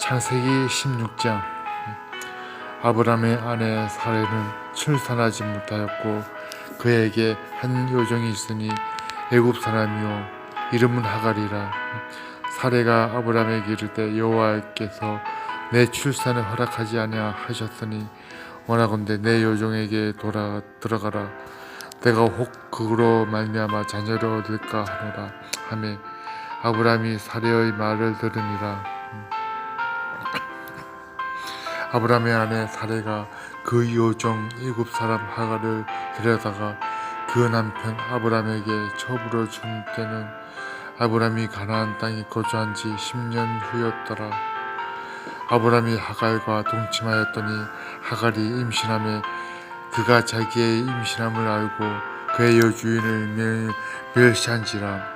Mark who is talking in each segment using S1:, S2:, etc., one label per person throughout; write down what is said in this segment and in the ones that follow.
S1: 창세기 16장. 아브라함의 아내 사레는 출산하지 못하였고 그에게 한 여종이 있으니 애굽 사람이요 이름은 하갈이라. 사레가 아브라함에게 이르되 여호와께서 내 출산을 허락하지 아니하셨으니 원하건대 내 여종에게 돌아 들어가라. 내가 혹 그로 말미암아 자녀를 얻을까 하노라. 하매 아브라함이 사레의 말을 들으니라 아브라함의 아내 사레가 그 여종 일곱 사람 하가를 데려다가 그 남편 아브라함에게 처부로 준 때는 아브라함이 가나안 땅에 거주한 지 10년 후였더라. 아브라함이 하갈과 동침하였더니 하갈이 임신함에 그가 자기의 임신함을 알고 그의 여주인을 멸- 멸시한지라.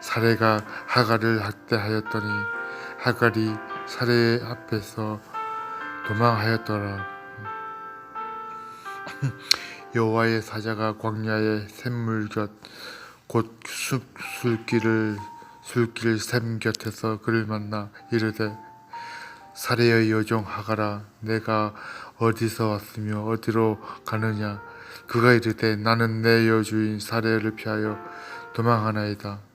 S1: 사례가 하갈을 학대하였더니 하갈이 사례 앞에서 도망하였더라. 여호와의 사자가 광야의 샘물 곁곧 술길을 술길 샘 곁에서 그를 만나 이르되 사례의 여종 하가라 내가 어디서 왔으며 어디로 가느냐 그가 이르되 나는 내 여주인 사례를 피하여 도망하나이다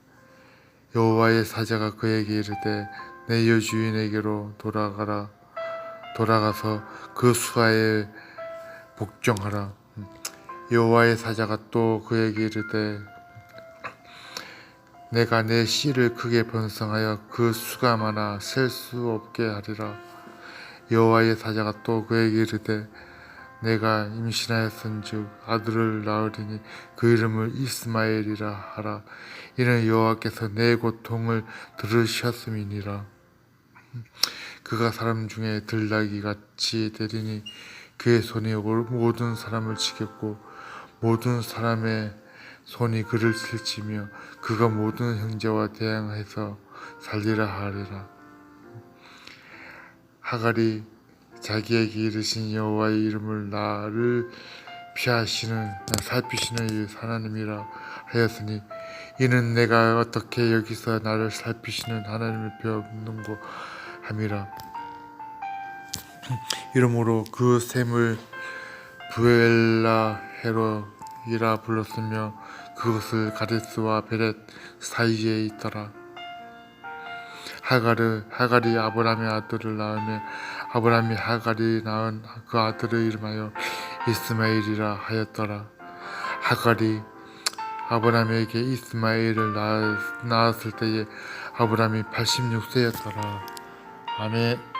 S1: 여호와의 사자가 그에게 이르되 내 여주인에게로 돌아가라 돌아가서 그 수하에 복종하라 여호와의 사자가 또 그에게 이르되 내가 내 씨를 크게 번성하여 그 수가 많아 셀 수 없게 하리라. 여호와의 사자가 또 그에게 이르되 내가 임신하였은즉 아들을 낳으리니 그 이름을 이스마엘이라 하라. 이는 여호와께서 내 고통을 들으셨음이니라. 그가 사람 중에 들나귀 같이 되리니 그의 손이 모든 사람을 치겠고 모든 사람의 손이 그를 슬치며 그가 모든 형제와 대항해서 살리라 하리라. 하갈이 자기에게 이르신 여호와의 이름을 나를 피하시는 살피시는 하나님이라 하였으니 이는 내가 어떻게 여기서 나를 살피시는 하나님을 배웠는고 함이라. 이러므로 그 샘을 부엘라 헤로이라 불렀으며 그것을 가데스와 베렛 사이에 있더라. 하갈을 하갈이 아브라함의 아들을 낳으며 아브라함이 하갈이 낳은 그 아들의 이름하여 이스마엘이라 하였더라. 하갈이 아브라함에게 이스마엘을 낳았, 낳았을 때에 아브라함이 86세였더라. 아멘.